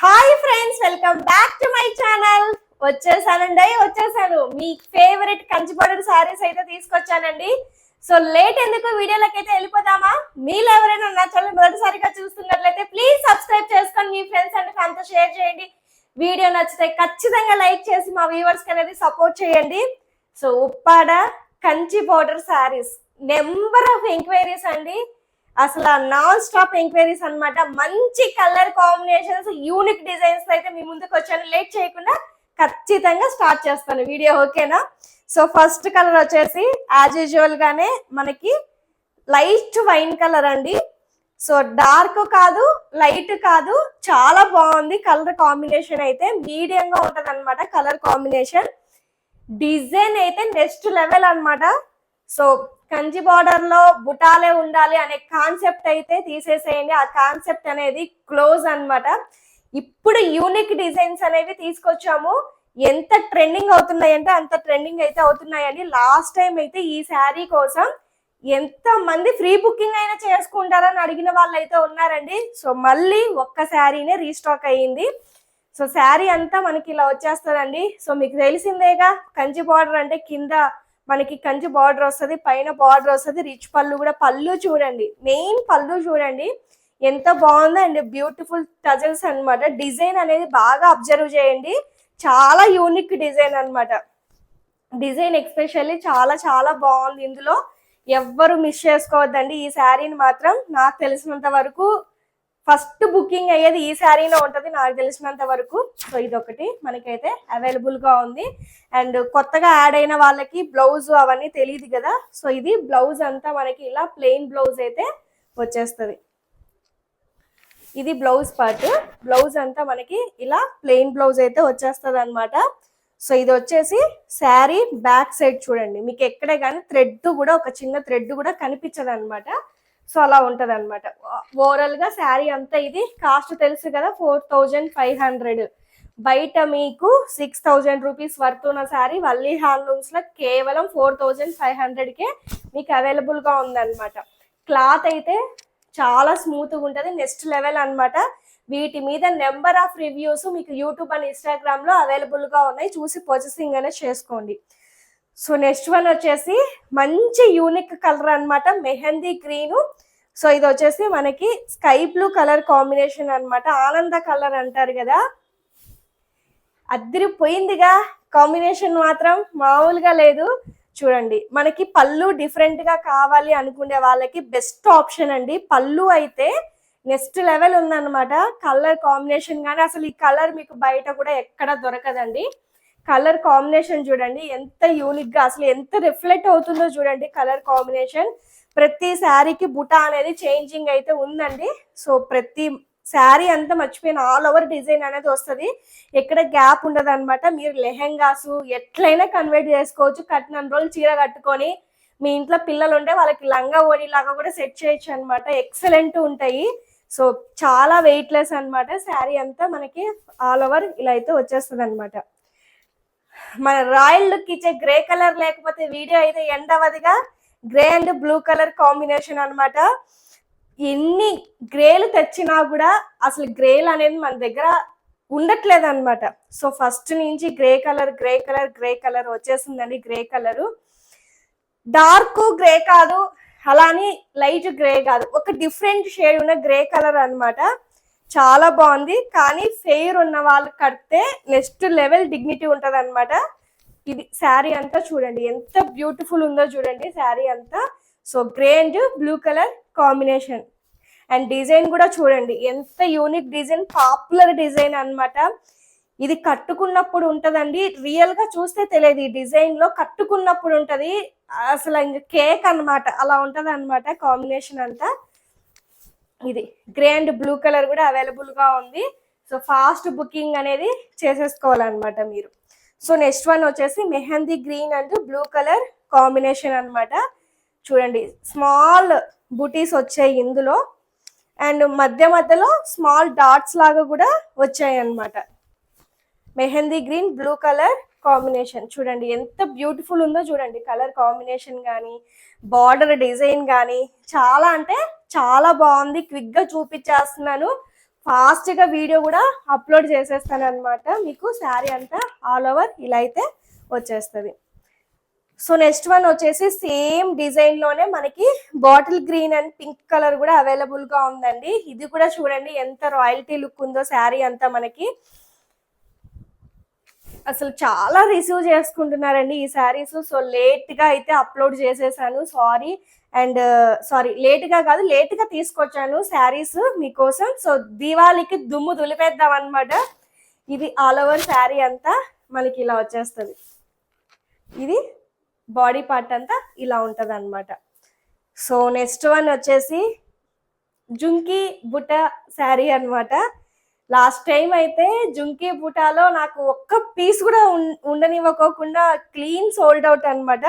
Hi friends welcome back to my channel వచ్చేసానండి. వచ్చేసాను. మీ ఫేవరెట్ కంచిపొడర్ సారీస్ అయితే తీసుకొచ్చానండి. సో లేట్ ఎందుకు వీడియోలోకి అయితే వెళ్ళిపోదామా? మీరు ఎవరైనా నా ఛానల్ మొదటిసారిగా చూస్తున్నట్లయితే ప్లీజ్ సబ్స్క్రైబ్ చేసుకొని మీ ఫ్రెండ్స్ అండ్ ఫ్యామిలీతో షేర్ చేయండి. వీడియో నచ్చితే ఖచ్చితంగా లైక్ చేసి మా వ్యూవర్స్కి అనేది సపోర్ట్ చేయండి. So Uppada Kanchi border saris number of enquiries అండి. అసలు నాన్ స్టాప్ ఎంక్వైరీస్ అనమాట మంచి కలర్ కాంబినేషన్స్ యూనిక్ డిజైన్స్ అయితే మీ ముందుకు వచ్చాను. లేట్ చేయకుండా ఖచ్చితంగా స్టార్ట్ చేస్తాను వీడియో ఓకేనా? సో ఫస్ట్ కలర్ వచ్చేసి యాజ్ యూజువల్ గానే మనకి లైట్ వైన్ కలర్ అండి. సో డార్క్ కాదు లైట్ కాదు చాలా బాగుంది. కలర్ కాంబినేషన్ అయితే మీడియంగా ఉంటుంది అనమాట కలర్ కాంబినేషన్. డిజైన్ అయితే నెక్స్ట్ లెవెల్ అనమాట సో కంచి బార్డర్లో బుటాలే ఉండాలి అనే కాన్సెప్ట్ అయితే తీసేసేయండి. ఆ కాన్సెప్ట్ అనేది క్లోజ్ అన్నమాట. ఇప్పుడు యూనిక్ డిజైన్స్ అనేవి తీసుకొచ్చాము. ఎంత ట్రెండింగ్ అవుతున్నాయంటే అంత ట్రెండింగ్ అయితే అవుతున్నాయండి. లాస్ట్ టైం అయితే ఈ శారీ కోసం ఎంత మంది ఫ్రీ బుకింగ్ అయినా చేసుకుంటారని అడిగిన వాళ్ళు అయితే ఉన్నారండి. సో మళ్ళీ ఒక్క శారీనే రీస్టాక్ అయ్యింది. సో శారీ అంతా మనకి ఇలా వచ్చేస్తుందండి. సో మీకు తెలిసిందేగా కంచి బార్డర్ అంటే కింద మనకి కంచి బార్డర్ వస్తుంది పైన బార్డర్ వస్తుంది రిచ్ పళ్ళు కూడా పళ్ళు చూడండి మెయిన్ పళ్ళు చూడండి ఎంత బాగుందో అండ్ బ్యూటిఫుల్ టజల్స్ అనమాట డిజైన్ అనేది బాగా అబ్జర్వ్ చేయండి చాలా యూనిక్ డిజైన్ అన్నమాట. డిజైన్ ఎక్స్పెషల్లీ చాలా చాలా బాగుంది. ఇందులో ఎవ్వరు మిస్ చేసుకోవద్దండి ఈ శారీని మాత్రం నాకు తెలిసినంత వరకు ఫస్ట్ బుకింగ్ అయ్యేది ఈ శారీలో ఉంటుంది నాకు తెలిసినంత వరకు. సో ఇదొకటి మనకైతే అవైలబుల్గా ఉంది. అండ్ కొత్తగా యాడ్ అయిన వాళ్ళకి బ్లౌజ్ అవన్నీ తెలియదు కదా. సో ఇది బ్లౌజ్ అంతా మనకి ఇలా ప్లెయిన్ బ్లౌజ్ అయితే వచ్చేస్తుంది. ఇది బ్లౌజ్ పార్ట్ బ్లౌజ్ అంతా మనకి ఇలా ప్లెయిన్ బ్లౌజ్ అయితే వచ్చేస్తుంది అనమాట సో ఇది వచ్చేసి శారీ బ్యాక్ సైడ్ చూడండి. మీకు ఎక్కడే కానీ థ్రెడ్ కూడా ఒక చిన్న థ్రెడ్ కూడా కనిపించదు అనమాట సో అలా ఉంటది అనమాట ఓవరాల్గా శారీ అంతా ఇది కాస్ట్ తెలుసు కదా ఫోర్ థౌజండ్ ఫైవ్ హండ్రెడ్. బయట మీకు సిక్స్ థౌజండ్ రూపీస్ వర్త్ ఉన్న శారీ వల్లీ హ్యాండ్లూమ్స్లో కేవలం ఫోర్ థౌజండ్ ఫైవ్ హండ్రెడ్ కే మీకు అవైలబుల్గా ఉందన్నమాట. క్లాత్ అయితే చాలా స్మూత్ ఉంటుంది ఉంటది నెక్స్ట్ లెవెల్ అనమాట వీటి మీద నెంబర్ ఆఫ్ రివ్యూస్ మీకు యూట్యూబ్ అండ్ ఇన్స్టాగ్రామ్లో అవైలబుల్గా ఉన్నాయి. చూసి పర్చేసింగ్ అనేది చేసుకోండి. సో నెక్స్ట్ వన్ వచ్చేసి మంచి యూనిక్ కలర్ అనమాట మెహందీ గ్రీన్ సో ఇది వచ్చేసి మనకి స్కై బ్లూ కలర్ కాంబినేషన్ అన్నమాట ఆనంద కలర్ అంటారు కదా. అదిరిపోయిందిగా కాంబినేషన్ మాత్రం మామూలుగా లేదు. చూడండి మనకి పళ్ళు డిఫరెంట్గా కావాలి అనుకునే వాళ్ళకి బెస్ట్ ఆప్షన్ అండి. పళ్ళు అయితే నెక్స్ట్ లెవెల్ ఉందన్నమాట కలర్ కాంబినేషన్ కానీ అసలు ఈ కలర్ మీకు బయట కూడా ఎక్కడ దొరకదండి. కలర్ కాంబినేషన్ చూడండి ఎంత యూనిక్గా అసలు ఎంత రిఫ్లెక్ట్ అవుతుందో చూడండి కలర్ కాంబినేషన్. ప్రతి శారీకి బుటా అనేది చేంజింగ్ అయితే ఉందండి. సో ప్రతి శారీ అంతా మర్చిపోయిన ఆల్ ఓవర్ డిజైన్ అనేది వస్తుంది. ఎక్కడ గ్యాప్ ఉండదు అనమాట మీరు లెహెంగాస్ ఎట్లయినా కన్వర్ట్ చేసుకోవచ్చు. కట్టిన రోజులు చీర కట్టుకొని మీ ఇంట్లో పిల్లలు ఉంటే వాళ్ళకి లంగా ఓని లాగా కూడా సెట్ చేయొచ్చు అనమాట ఎక్సలెంట్ ఉంటాయి. సో చాలా వెయిట్లెస్ అనమాట శారీ అంతా మనకి ఆల్ ఓవర్ ఇలా అయితే వచ్చేస్తుంది అనమాట మన రాయల్ లుక్ ఇచ్చే గ్రే కలర్ లేకపోతే వీడియో అయితే end అవ్వదుగా grey and blue colour combination అనమాట ఎన్ని గ్రేలు తెచ్చినా కూడా అసలు గ్రేలు అనేది మన దగ్గర ఉండట్లేదు అనమాట సో ఫస్ట్ నుంచి grey colour grey colour grey colour వచ్చేసిందండి గ్రే కలరు. డార్క్ గ్రే కాదు అలానే లైట్ గ్రే కాదు. ఒక డిఫరెంట్ షేడ్ ఉన్న గ్రే కలర్ అనమాట చాలా బాగుంది. కానీ ఫెయిర్ ఉన్న వాళ్ళు కడితే నెక్స్ట్ లెవెల్ డిగ్నిటీ ఉంటది అనమాట ఇది శారీ అంతా చూడండి. ఎంత బ్యూటిఫుల్ ఉందో చూడండి శారీ అంతా. So grey and blue colour combination and design కూడా చూడండి. ఎంత యూనిక్ డిజైన్ పాపులర్ డిజైన్ అన్నమాట. ఇది కట్టుకున్నప్పుడు ఉంటదండి. రియల్గా చూస్తే తెలియదు. ఈ డిజైన్లో కట్టుకున్నప్పుడు ఉంటది. అసలు ఇంకా కేక్ అన్నమాట. అలా ఉంటది అనమాట కాంబినేషన్ అంతా. ఇది గ్రే అండ్ బ్లూ కలర్ కూడా అవైలబుల్గా ఉంది. సో ఫాస్ట్ బుకింగ్ అనేది చేసేసుకోవాలన్నమాట మీరు. సో నెక్స్ట్ వన్ వచ్చేసి mehndi green and blue colour combination అనమాట చూడండి స్మాల్ బుటీస్ వచ్చాయి ఇందులో. అండ్ మధ్య మధ్యలో స్మాల్ డాట్స్ లాగా కూడా వచ్చాయి అన్నమాట. Mehndi green blue colour combination. చూడండి ఎంత బ్యూటిఫుల్ ఉందో చూడండి. కలర్ కాంబినేషన్ కానీ బార్డర్ డిజైన్ కానీ చాలా అంటే చాలా బాగుంది. క్విక్గా చూపించేస్తున్నాను. ఫాస్ట్గా వీడియో కూడా అప్లోడ్ చేసేస్తాను అనమాట మీకు శారీ అంతా ఆల్ ఓవర్ ఇలా అయితే వచ్చేస్తుంది. సో నెక్స్ట్ వన్ వచ్చేసి సేమ్ డిజైన్లోనే మనకి bottle green and pink colour కూడా అవైలబుల్గా ఉందండి. ఇది కూడా చూడండి ఎంత రాయల్టీ లుక్ ఉందో శారీ అంతా మనకి. అసలు చాలా రిసీవ్ చేసుకుంటున్నారండి ఈ శారీస్. సో లేట్గా అయితే అప్లోడ్ చేసేసాను. సారీ అండ్ సారీ లేట్గా కాదు లేట్గా తీసుకొచ్చాను శారీస్ మీకోసం. సో దీవాళికి దుమ్ము దులిపేద్దాం అనమాట ఇది ఆల్ ఓవర్ శారీ అంతా మనకి ఇలా వచ్చేస్తుంది. ఇది బాడీ పార్ట్ అంతా ఇలా ఉంటుంది అనమాట సో నెక్స్ట్ వన్ వచ్చేసి జుంకి బుట్ట శారీ అనమాట లాస్ట్ టైం అయితే జుంకీ బుటాలో నాకు ఒక్క పీస్ కూడా ఉండనివ్వకోకుండా క్లీన్ సోల్డ్ అవుట్ అనమాట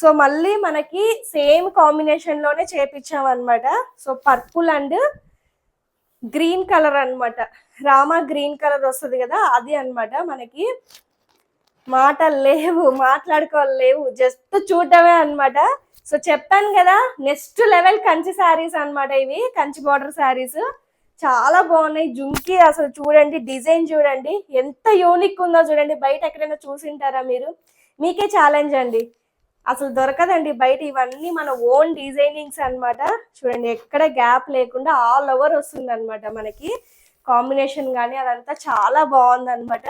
సో మళ్ళీ మనకి సేమ్ కాంబినేషన్లోనే చేపించాం అనమాట so purple and green colour అన్నమాట. రామా గ్రీన్ కలర్ వస్తుంది కదా అది అన్నమాట మనకి. మాటలు లేవు మాట్లాడుకోలేవు జస్ట్ చూడటమే అనమాట సో చెప్పాను కదా నెక్స్ట్ లెవెల్ కంచి శారీస్ అన్నమాట ఇవి కంచి బార్డర్ శారీస్ చాలా బాగున్నాయి జుంకి అసలు చూడండి డిజైన్ చూడండి. ఎంత యూనిక్ ఉందో చూడండి బయట ఎక్కడైనా చూసింటారా మీరు? మీకే ఛాలెంజ్ అండి. అసలు దొరకదండి. బయట ఇవన్నీ మన ఓన్ డిజైనింగ్స్ అనమాట చూడండి ఎక్కడ గ్యాప్ లేకుండా ఆల్ ఓవర్ వస్తుంది అనమాట మనకి. కాంబినేషన్ కానీ అదంతా చాలా బాగుంది అనమాట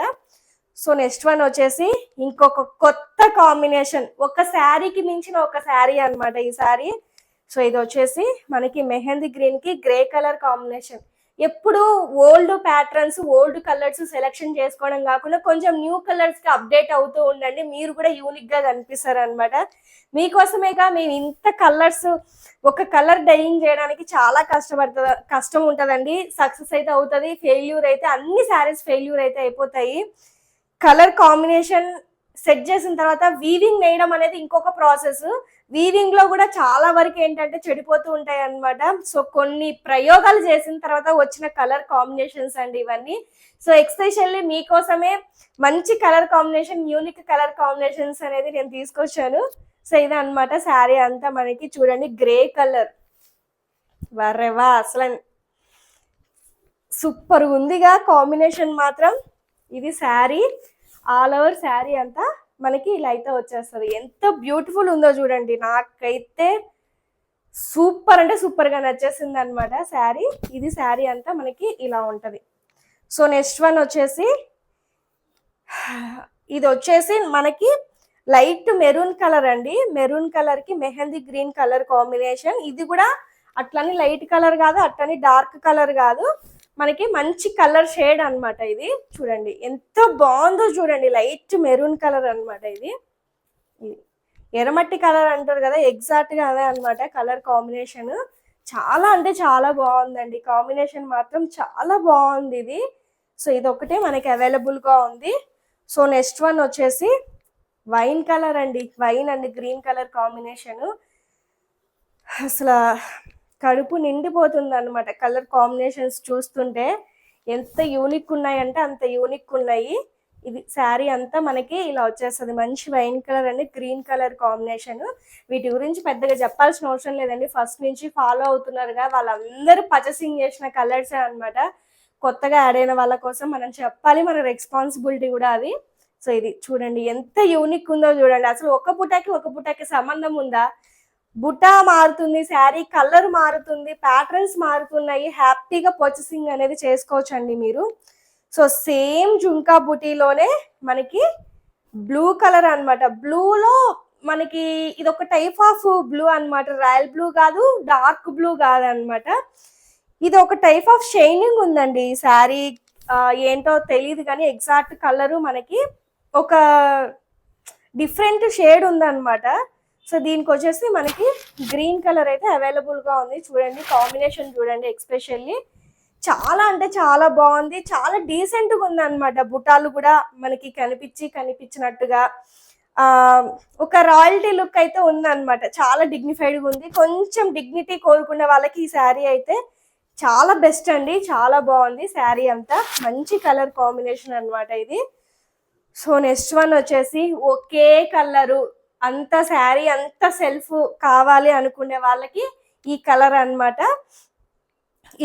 సో నెక్స్ట్ వన్ వచ్చేసి ఇంకొక కొత్త కాంబినేషన్. ఒక శారీకి మించిన ఒక శారీ అన్నమాట ఈ శారీ. సో ఇది వచ్చేసి మనకి మెహందీ గ్రీన్కి గ్రే కలర్ కాంబినేషన్. ఎప్పుడు old patterns old colours selection చేసుకోవడం కాకుండా కొంచెం న్యూ కలర్స్కి అప్డేట్ అవుతూ ఉండండి. మీరు కూడా యూనిక్గా కనిపిస్తారు అనమాట మీకోసమేగా మేము ఇంత కలర్స్ ఒక కలర్ డైయింగ్ చేయడానికి చాలా కష్టపడుతుంది కష్టం ఉంటుందండి. సక్సెస్ అయితే అవుతుంది ఫెయిల్యూర్ అయితే అన్ని శారీస్ ఫెయిల్యూర్ అయితే అయిపోతాయి. కలర్ కాంబినేషన్ సెట్ చేసిన తర్వాత వీవింగ్ నేయడం అనేది ఇంకొక ప్రాసెస్. వీవింగ్లో కూడా చాలా వరకు ఏంటంటే చెడిపోతూ ఉంటాయి అనమాట సో కొన్ని ప్రయోగాలు చేసిన తర్వాత వచ్చిన కలర్ కాంబినేషన్స్ అండి ఇవన్నీ. సో ఎక్స్పెషల్లీ మీకోసమే మంచి colour combination unique colour combinations అనేది నేను తీసుకొచ్చాను. సో ఇది అన్నమాట శారీ అంతా మనకి చూడండి గ్రే కలర్ వరెవా అసలు సూపర్ ఉందిగా కాంబినేషన్ మాత్రం. ఇది శారీ ఆల్ ఓవర్ శారీ అంతా. మనకి ఇలా అయితే వచ్చేస్తుంది. ఎంత బ్యూటిఫుల్ ఉందో చూడండి. నాకైతే సూపర్ అంటే సూపర్గా నచ్చేసింది అనమాట శారీ. ఇది శారీ అంతా మనకి ఇలా ఉంటుంది. సో నెక్స్ట్ వన్ వచ్చేసి ఇది వచ్చేసి మనకి లైట్ మెరూన్ కలర్ అండి. మెరూన్ కలర్కి మెహందీ గ్రీన్ కలర్ కాంబినేషన్. ఇది కూడా అట్లని లైట్ కలర్ కాదు అట్లని డార్క్ కలర్ కాదు. మనకి మంచి కలర్ షేడ్ అన్నమాట ఇది. చూడండి ఎంత బాగుందో చూడండి. లైట్ మెరూన్ కలర్ అన్నమాట ఇది. ఎర్రమట్టి కలర్ అంటారు కదా ఎగ్జాక్ట్గా అదే అన్నమాట కలర్ కాంబినేషన్. చాలా అంటే చాలా బాగుందండి. కాంబినేషన్ మాత్రం చాలా బాగుంది ఇది. సో ఇది ఒకటే మనకి అవైలబుల్గా ఉంది. సో నెక్స్ట్ వన్ వచ్చేసి వైన్ కలర్ అండి. Wine and green colour combination. అసలు కడుపు నిండిపోతుంది అనమాట కలర్ కాంబినేషన్స్ చూస్తుంటే ఎంత యూనిక్ ఉన్నాయంటే అంత యూనిక్ ఉన్నాయి. ఇది శారీ అంతా మనకి ఇలా వచ్చేస్తుంది. మంచి wine colour and green colour combination. వీటి గురించి పెద్దగా చెప్పాల్సిన అవసరం లేదండి. ఫస్ట్ నుంచి ఫాలో అవుతున్నారుగా వాళ్ళందరూ పర్చేసింగ్ చేసిన కలర్సే అన్నమాట. కొత్తగా యాడ్ అయిన వాళ్ళ కోసం మనం చెప్పాలి మన రెస్పాన్సిబిలిటీ కూడా అది. సో ఇది చూడండి ఎంత యూనిక్ ఉందో చూడండి. అసలు ఒక పుటాకి ఒక పుటాకి సంబంధం ఉందా? బుట్ట మారుతుంది శారీ కలర్ మారుతుంది ప్యాటర్న్స్ మారుతున్నాయి హ్యాపీగా పర్చేసింగ్ అనేది చేసుకోవచ్చండి మీరు. సో సేమ్ జుంకా బుటీలోనే మనకి బ్లూ కలర్ అన్నమాట. బ్లూలో మనకి ఇది ఒక టైప్ ఆఫ్ బ్లూ అన్నమాట. రాయల్ బ్లూ కాదు డార్క్ బ్లూ కాదు అన్నమాట ఇది ఒక టైప్ ఆఫ్ షైనింగ్ ఉందండి ఈ శారీ. ఏంటో తెలియదు కానీ ఎగ్జాక్ట్ కలరు మనకి ఒక డిఫరెంట్ షేడ్ ఉందన్నమాట. సో దీనికి వచ్చేసి మనకి గ్రీన్ కలర్ అయితే అవైలబుల్గా ఉంది. చూడండి కాంబినేషన్ చూడండి ఎక్స్పెషల్లీ చాలా అంటే చాలా బాగుంది. చాలా డీసెంట్గా ఉంది అనమాట బుటాలు కూడా మనకి కనిపించి కనిపించినట్టుగా. ఆ ఒక రాయల్టీ లుక్ అయితే ఉంది అనమాట చాలా డిగ్నిఫైడ్గా ఉంది. కొంచెం డిగ్నిటీ కోరుకున్న వాళ్ళకి ఈ శారీ అయితే చాలా బెస్ట్ అండి. చాలా బాగుంది శారీ అంతా. మంచి కలర్ కాంబినేషన్ అన్నమాట ఇది. సో నెక్స్ట్ వన్ వచ్చేసి ఒకే కలరు అంత శారీ అంత సెల్ఫ్ కావాలి అనుకునే వాళ్ళకి ఈ కలర్ అనమాట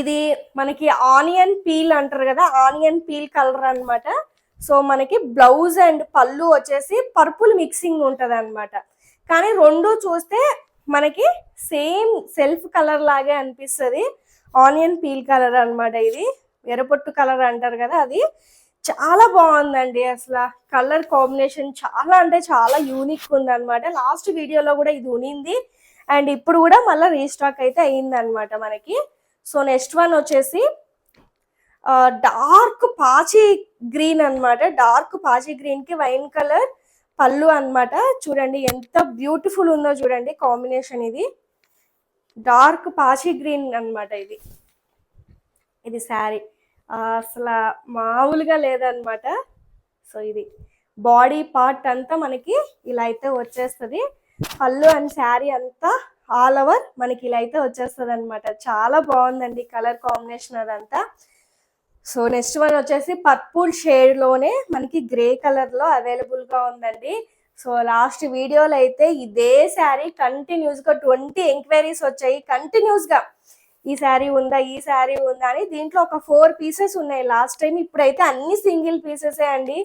ఇది మనకి ఆనియన్ పీల్ అంటారు కదా ఆనియన్ పీల్ కలర్ అనమాట సో మనకి బ్లౌజ్ అండ్ పళ్ళు వచ్చేసి పర్పుల్ మిక్సింగ్ ఉంటుంది అనమాట కానీ రెండు చూస్తే మనకి సేమ్ సెల్ఫ్ కలర్ లాగే అనిపిస్తుంది. ఆనియన్ పీల్ కలర్ అన్నమాట ఇది. ఎర్రపొట్టు కలర్ అంటారు కదా అది. చాలా బాగుందండి అసలు కలర్ కాంబినేషన్ చాలా అంటే చాలా యూనిక్ ఉంది లాస్ట్ వీడియోలో కూడా ఇది ఉనింది. అండ్ ఇప్పుడు కూడా మళ్ళీ రీస్టాక్ అయితే అయిందనమాట మనకి. సో నెక్స్ట్ వన్ వచ్చేసి డార్క్ పాచి గ్రీన్ అన్నమాట. డార్క్ పాచి గ్రీన్కి వైన్ కలర్ పళ్ళు అన్నమాట. చూడండి ఎంత బ్యూటిఫుల్ ఉందో చూడండి కాంబినేషన్ ఇది. డార్క్ పాచి గ్రీన్ అన్నమాట ఇది. ఇది శారీ. అసలు మామూలుగా లేదనమాట సో ఇది బాడీ పార్ట్ అంతా మనకి ఇలా అయితే వచ్చేస్తుంది. పళ్ళు అండ్ శారీ అంతా ఆల్ ఓవర్ మనకి ఇలా అయితే వచ్చేస్తుంది అనమాట చాలా బాగుందండి కలర్ కాంబినేషన్ అదంతా. సో నెక్స్ట్ వన్ వచ్చేసి పర్పుల్ షేడ్లోనే మనకి గ్రే కలర్లో అవైలబుల్గా ఉందండి. సో లాస్ట్ వీడియోలో అయితే ఇదే శారీ కంటిన్యూస్గా ట్వంటీ ఎంక్వైరీస్ వచ్చాయి. కంటిన్యూస్గా ఈ శారీ ఉందా ఈ శారీ ఉందా అని దీంట్లో ఒక ఫోర్ పీసెస్ ఉన్నాయి. లాస్ట్ టైం ఇప్పుడైతే అన్ని సింగిల్ పీసెసే అండి.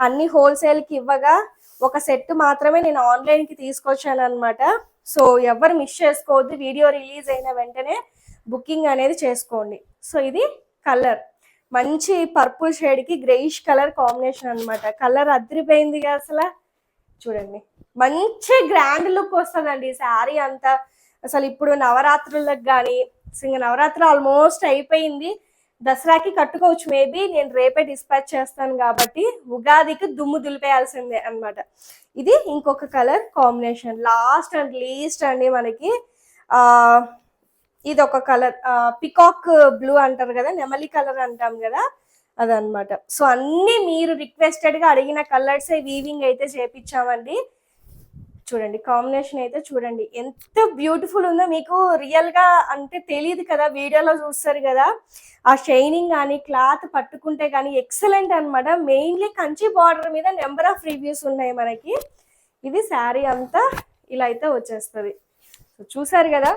అన్ని హోల్సేల్కి ఇవ్వగా ఒక సెట్ మాత్రమే నేను ఆన్లైన్కి తీసుకొచ్చాను అనమాట సో ఎవరు మిస్ చేసుకోవద్దు. వీడియో రిలీజ్ అయిన వెంటనే బుకింగ్ అనేది చేసుకోండి. సో ఇది కలర్. మంచి పర్పుల్ షేడ్కి గ్రేయిష్ కలర్ కాంబినేషన్ అన్నమాట. కలర్ అదిరిపోయింది అసలు. చూడండి. మంచి గ్రాండ్ లుక్ వస్తుందండి శారీ అంతా. అసలు ఇప్పుడు నవరాత్రులకు కానీ ఇంక నవరాత్రి ఆల్మోస్ట్ అయిపోయింది. దసరాకి కట్టుకోవచ్చు. మేబీ నేను రేపే డిస్పాచ్ చేస్తాను కాబట్టి ఉగాదికి దుమ్ము దులిపేయాల్సిందే అన్నమాట. ఇది ఇంకొక colour combination. Last and least అండి మనకి. ఆ ఇది ఒక కలర్. పికాక్ బ్లూ అంటారు కదా నెమలి కలర్ అంటాం కదా అదనమాట సో అన్ని మీరు రిక్వెస్టెడ్గా అడిగిన కలర్స్ వీవింగ్ అయితే చేపించామండి చూడండి కాంబినేషన్ అయితే చూడండి ఎంత బ్యూటిఫుల్ ఉందో మీకు రియల్గా అంటే తెలియదు కదా వీడియోలో చూస్తారు కదా. ఆ షైనింగ్ కానీ క్లాత్ పట్టుకుంటే కానీ ఎక్సలెంట్ అన్నమాట. మెయిన్లీ కంచి బార్డర్ మీద నెంబర్ ఆఫ్ రివ్యూస్ ఉన్నాయి మనకి. ఇది శారీ అంతా ఇలా అయితే వచ్చేస్తుంది. చూసారు కదా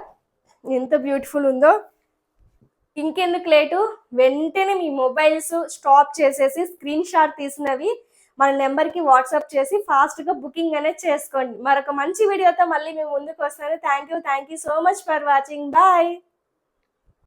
ఎంత బ్యూటిఫుల్ ఉందో. ఇంకెందుకు లేటు? వెంటనే మీ మొబైల్స్ స్టాప్ చేసేసి స్క్రీన్ షాట్ తీసినవి మన నెంబర్కి వాట్సాప్ చేసి ఫాస్ట్గా బుకింగ్ అనేది చేసుకోండి. మరొక మంచి వీడియోతో మళ్ళీ మేము ముందుకు వస్తాను. Thank you thank you so much for watching. Bye.